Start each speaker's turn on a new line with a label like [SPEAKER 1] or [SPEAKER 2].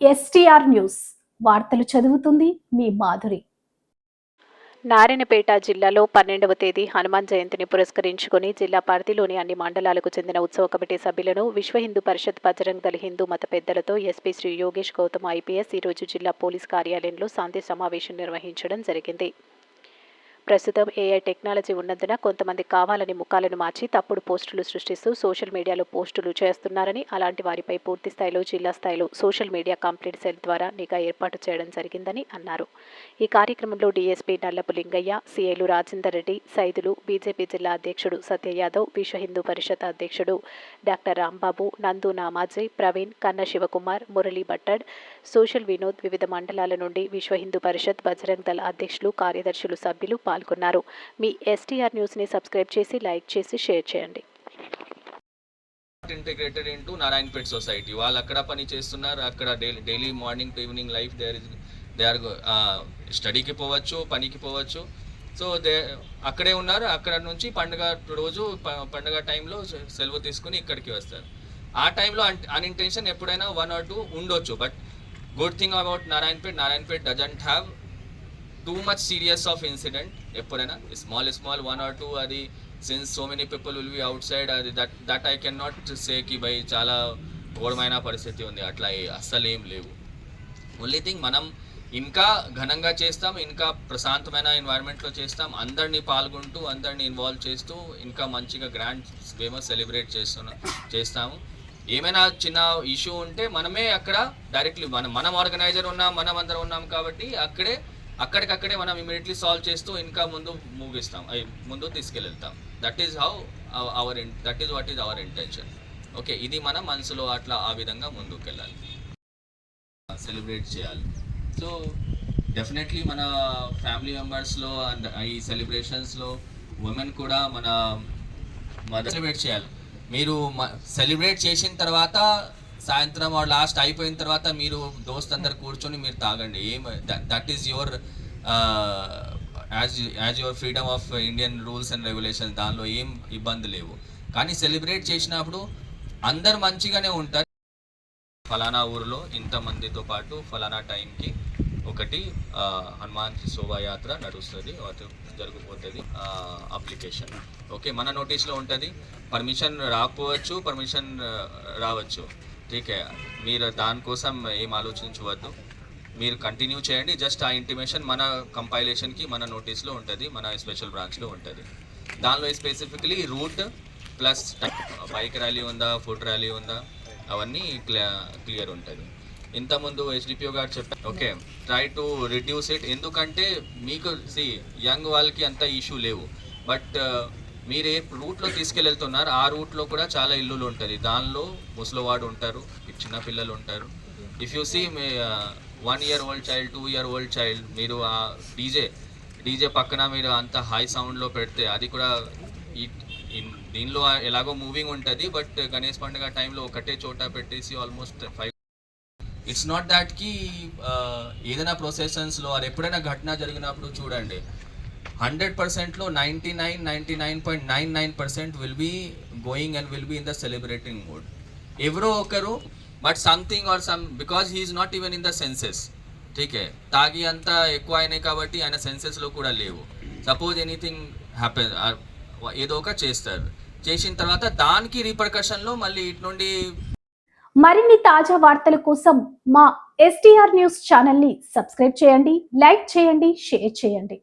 [SPEAKER 1] STR STR news వార్తలు చదువుతుంది మీ మాధురి.
[SPEAKER 2] నారాయణపేట జిల్లాలో పన్నెండవ తేదీ హనుమాన్ జయంతిని పురస్కరించుకుని జిల్లా పరిధిలోని అన్ని మండలాలకు చెందిన ఉత్సవ కమిటీ సభ్యులను విశ్వ హిందూ పరిషత్ బజరంగ్ దళ హిందూ మత పెద్దలతో ఎస్పీ శ్రీ యోగేష్ గౌతమ్ ఐపీఎస్ ఈరోజు జిల్లా పోలీస్ కార్యాలయంలో శాంతి సమావేశం నిర్వహించడం జరిగింది. ప్రస్తుతం ఏఐ టెక్నాలజీ ఉన్నందున కొంతమంది కావాలని ముఖాలను మార్చి తప్పుడు పోస్టులు సృష్టిస్తూ సోషల్ మీడియాలో పోస్టులు చేస్తున్నారని అలాంటి వారిపై పూర్తి స్థాయిలో జిల్లా స్థాయిలో సోషల్ మీడియా కంప్లీట్ సెల్ ద్వారా నిఘా ఏర్పాటు చేయడం జరిగిందని అన్నారు. ఈ కార్యక్రమంలో డీఎస్పీ నల్లపు లింగయ్య సిఐలు రాజేందర్ రెడ్డి సైదులు బీజేపీ జిల్లా అధ్యక్షుడు సత్య యాదవ్ విశ్వ హిందూ పరిషత్ అధ్యక్షుడు డాక్టర్ రాంబాబు నందు నామాజీ ప్రవీణ్ కన్న శివకుమార్ మురళీ భట్టడ్ సోషల్ వినోద్ వివిధ మండలాల నుండి విశ్వ హిందూ పరిషత్ బజరంగ్ దళ అధ్యక్షులు కార్యదర్శులు సభ్యులు పాల్గొన్నారు మీ ఎస్టీఆర్ న్యూస్ని సబ్స్క్రైబ్ చేసి లైక్ చేసి షేర్ చేయండి.
[SPEAKER 3] ఇంటిగ్రేటెడ్ ఇంటూ నారాయణపేట్ సొసైటీ వాళ్ళు అక్కడ పని చేస్తున్నారు. అక్కడ daily daily morning to evening life there is they are స్టడీకి పోవచ్చు పనికి పోవచ్చు. సో దే అక్కడే ఉన్నారు. అక్కడ నుంచి పండుగ రోజు పండుగ టైంలో సెలవు తీసుకుని ఇక్కడికి వస్తారు. ఆ టైంలో అన్ అన్ఇంటెన్షన్ ఎప్పుడైనా వన్ ఆర్ టూ ఉండొచ్చు. But good thing about Narayanpet Narayanpet doesn't have too much serious of incident ఎప్పుడైనా? Small small one or two అది since so many people will be outside అది that that I can not say కి by చాలా ఘోరమైన పరిస్థితి ఉంది. అట్లా అస్సలు ఏం లేవు. ఓన్లీ థింగ్ మనం ఇంకా ఘనంగా చేస్తాం ఇంకా ప్రశాంతమైన ఎన్వైరన్మెంట్లో చేస్తాం అందరినీ పాల్గొంటూ అందరినీ ఇన్వాల్వ్ చేస్తూ ఇంకా మంచిగా గ్రాండ్ వేమో సెలబ్రేట్ చేస్తున్నా చేస్తాము. ఏమైనా చిన్న ఇష్యూ ఉంటే మనమే అక్కడ డైరెక్ట్లీ మనం మనం ఆర్గనైజర్ ఉన్నాం మనం అందరం ఉన్నాం కాబట్టి అక్కడే అక్కడికక్కడే మనం ఇమీడియట్లీ సాల్వ్ చేస్తూ ఇంకా ముందు ముగిస్తాం అవి ముందు తీసుకెళ్తాం. That is how our that is what is our intention okay ఇది మన మనసులో అట్లా ఆ విధంగా ముందుకు వెళ్ళాలి సెలబ్రేట్ చేయాలి. సో డెఫినెట్లీ మన ఫ్యామిలీ మెంబర్స్లో అండ్ ఈ సెలబ్రేషన్స్లో ఉమెన్ కూడా మన సెలబ్రేట్ చేయాలి. మీరు సెలబ్రేట్ చేసిన తర్వాత సాయంత్రం లాస్ట్ అయిపోయిన తర్వాత మీరు దోస్త్ అందరు కూర్చొని మీరు తాగండి. ఏం that is your as as your freedom of Indian rules and regulations దానిలో ఏం ఇబ్బంది లేవు. కానీ సెలబ్రేట్ చేసినప్పుడు అందరు మంచిగానే ఉంటారు. ఫలానా ఊరిలో ఇంతమందితో పాటు ఫలానా టైంకి ఒకటి హనుమాన్ శోభాయాత్ర నడుస్తుంది జరిగిపోతుంది అప్లికేషన్. ఓకే మన నోటీస్లో ఉంటుంది పర్మిషన్ రాకపోవచ్చు పర్మిషన్ రావచ్చు. ఠీకే మీరు దానికోసం ఏం ఆలోచించవద్దు. మీరు కంటిన్యూ చేయండి జస్ట్ ఆ ఇంటిమేషన్ మన కంపైలేషన్కి మన నోటీస్లో ఉంటుంది మన స్పెషల్ బ్రాంచ్లో ఉంటుంది. దానిలో specifically route plus bike rally ఉందా ఫుడ్ ర్యాలీ ఉందా అవన్నీ క్లియర్ ఉంటుంది. ఇంతకుముందు హెచ్డిపిఓ గారు చెప్పారు okay try to reduce it ఎందుకంటే మీకు సి యంగ్ వాళ్ళకి అంత ఇష్యూ లేవు. బట్ మీరు ఏ రూట్లో తీసుకెళ్తున్నారు. ఆ రూట్లో కూడా చాలా ఇల్లులు ఉంటుంది దానిలో ముసలివాడు ఉంటారు చిన్న పిల్లలు ఉంటారు. If you see me one year old child two year old child మీరు ఆ డీజే డీజే పక్కన మీరు అంత హై సౌండ్లో పెడితే అది కూడా ఈ దీనిలో ఎలాగో మూవింగ్ ఉంటుంది. బట్ గణేష్ పండుగ టైంలో ఒకటే చోట పెట్టేసి ఆల్మోస్ట్ ఫైవ్ ఇట్స్ నాట్ దాట్కి ఏదైనా ప్రొసెషన్స్లో అది ఎప్పుడైనా ఘటన జరిగినప్పుడు చూడండి. హండ్రెడ్ పర్సెంట్లో ninety nine ninety nine point nine nine percent will be going and will be in the celebrating mood ఎవరో ఒకరు but something or some because he's not even in the senses ఠీకే తాగి అంతా ఎక్కువ అయినాయి కాబట్టి ఆయన సెన్సెస్లో కూడా లేవు. సపోజ్ ఎనీథింగ్ హ్యాపెన్ ఏదో ఒక చేస్తారు. చేసిన తర్వాత దానికి రీపర్కషన్లో మళ్ళీ ఇటు నుండి
[SPEAKER 1] మరిన్ని తాజా వార్తల కోసం మా ఎస్టీఆర్ న్యూస్ ఛానల్ని సబ్స్క్రైబ్ చేయండి లైక్ చేయండి షేర్ చేయండి.